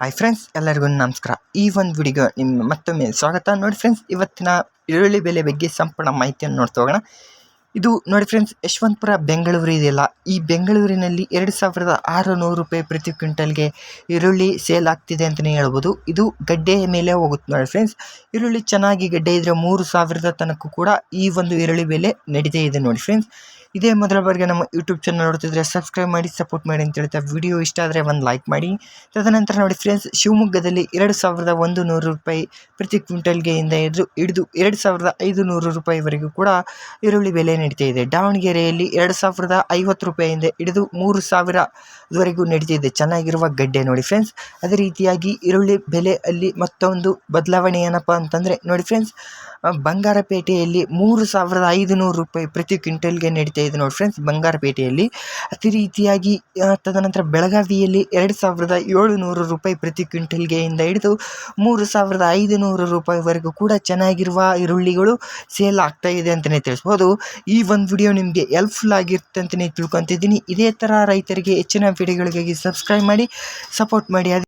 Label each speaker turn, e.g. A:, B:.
A: Hi friends ಎಲ್ಲರಿಗೂ ನಮಸ್ಕಾರ. ಈ ಒಂದು ವಿಡಿಯೋ ನಿಮ್ಮ ಮತ್ತೊಮ್ಮೆ ಸ್ವಾಗತ. ನೋಡಿ ಫ್ರೆಂಡ್ಸ್ ಇವತ್ತಿನ ಈರುಳ್ಳಿ ಬೆಲೆ ಬಗ್ಗೆ ಸಂಪೂರ್ಣ ಮಾಹಿತಿಯನ್ನು ನೋಡ್ತಾ ಹೋಗೋಣ. ಇದು ನೋಡಿ ಫ್ರೆಂಡ್ಸ್ ಯಶವಂತಪುರ, ಬೆಂಗಳೂರು ಇದೆಯಲ್ಲ. ಈ ಬೆಂಗಳೂರಿನಲ್ಲಿ ಎರಡು ಸಾವಿರದ ಆರುನೂರು ರೂಪಾಯಿ ಪ್ರತಿ ಕ್ವಿಂಟಲ್ಗೆ ಈರುಳ್ಳಿ ಸೇಲ್ ಆಗ್ತಿದೆ ಅಂತಲೇ ಹೇಳ್ಬೋದು. ಇದು ಗಡ್ಡೆಯ ಮೇಲೆ ಹೋಗುತ್ತೆ ನೋಡಿ ಫ್ರೆಂಡ್ಸ್ ಈರುಳ್ಳಿ ಚೆನ್ನಾಗಿ ಗಡ್ಡೆ ಇದ್ದರೆ ಮೂರು ಸಾವಿರದ ತನಕ ಕೂಡ ಈ ಒಂದು ಈರುಳ್ಳಿ ಬೆಲೆ ನಡೀತಾ ಇದೆ ನೋಡಿ ಫ್ರೆಂಡ್ಸ್ ಇದೇ ಮೊದಲ ಬಾರಿಗೆ ನಮ್ಮ ಯೂಟ್ಯೂಬ್ ಚಾನಲ್ ನೋಡ್ತಿದ್ರೆ ಸಬ್ಸ್ಕ್ರೈಬ್ ಮಾಡಿ ಸಪೋರ್ಟ್ ಮಾಡಿ ಅಂತ ಹೇಳ್ತಾ ವಿಡಿಯೋ ಇಷ್ಟ ಆದರೆ ಒಂದು ಲೈಕ್ ಮಾಡಿ. ತದನಂತರ ನೋಡಿ ಫ್ರೆಂಡ್ಸ್ ಶಿವಮೊಗ್ಗದಲ್ಲಿ ಎರಡು ಸಾವಿರದ ಒಂದು ನೂರು ರೂಪಾಯಿ ಪ್ರತಿ ಕ್ವಿಂಟಲ್ಗೆ ಇಂದ ಹಿಡಿದು ಹಿಡಿದು ಎರಡು ಸಾವಿರದ ಐದು ನೂರು ರೂಪಾಯಿವರೆಗೂ ಕೂಡ ಈರುಳ್ಳಿ ಬೆಲೆ ನಡೀತಾ ಇದೆ ದಾವಣಗೆರೆಯಲ್ಲಿ ಎರಡು ಸಾವಿರದ ಐವತ್ತು ರೂಪಾಯಿಯಿಂದ ಹಿಡಿದು ಮೂರು ಸಾವಿರದವರೆಗೂ ನಡೀತಾ ಇದೆ ಚೆನ್ನಾಗಿರುವ ಗಡ್ಡೆ ನೋಡಿ ಫ್ರೆಂಡ್ಸ್. ಅದೇ ರೀತಿಯಾಗಿ ಈರುಳ್ಳಿ ಬೆಲೆ ಅಲ್ಲಿ ಮತ್ತೊಂದು ಬದಲಾವಣೆ ಏನಪ್ಪ ಅಂತಂದರೆ ನೋಡಿ ಫ್ರೆಂಡ್ಸ್ ಬಂಗಾರಪೇಟೆಯಲ್ಲಿ ಮೂರು ಸಾವಿರದ ಐದು ನೂರು ರೂಪಾಯಿ ಪ್ರತಿ ಕ್ವಿಂಟಲ್ಗೆ ನಡೀತಾ ಇದೆ ನೋಡಿ ಫ್ರೆಂಡ್ಸ್ ಬಂಗಾರಪೇಟೆಯಲ್ಲಿ ಅದೇ ರೀತಿಯಾಗಿ ತದನಂತರ ಬೆಳಗಾವಿಯಲ್ಲಿ ಎರಡು ಸಾವಿರದ ಏಳುನೂರು ರೂಪಾಯಿ ಪ್ರತಿ ಕ್ವಿಂಟಲ್ಗೆ ಇಂದ ಹಿಡಿದು ಮೂರು ಸಾವಿರದ ಐದು ನೂರು ರೂಪಾಯಿವರೆಗೂ ಕೂಡ ಚೆನ್ನಾಗಿರುವ ಈರುಳ್ಳಿಗಳು ಸೇಲ್ ಆಗ್ತಾ ಇದೆ ಅಂತಲೇ ತಿಳಿಸ್ಬೋದು. ಈ ಒಂದು ವಿಡಿಯೋ ನಿಮಗೆ ಹೆಲ್ಪ್ಫುಲ್ ಆಗಿರುತ್ತೆ ಅಂತಲೇ ತಿಳ್ಕೊತಿದ್ದೀನಿ. ಇದೇ ಥರ ರೈತರಿಗೆ ಹೆಚ್ಚಿನ ವಿಡಿಯೋಗಳಿಗಾಗಿ ಸಬ್ಸ್ಕ್ರೈಬ್ ಮಾಡಿ ಸಪೋರ್ಟ್ ಮಾಡಿ.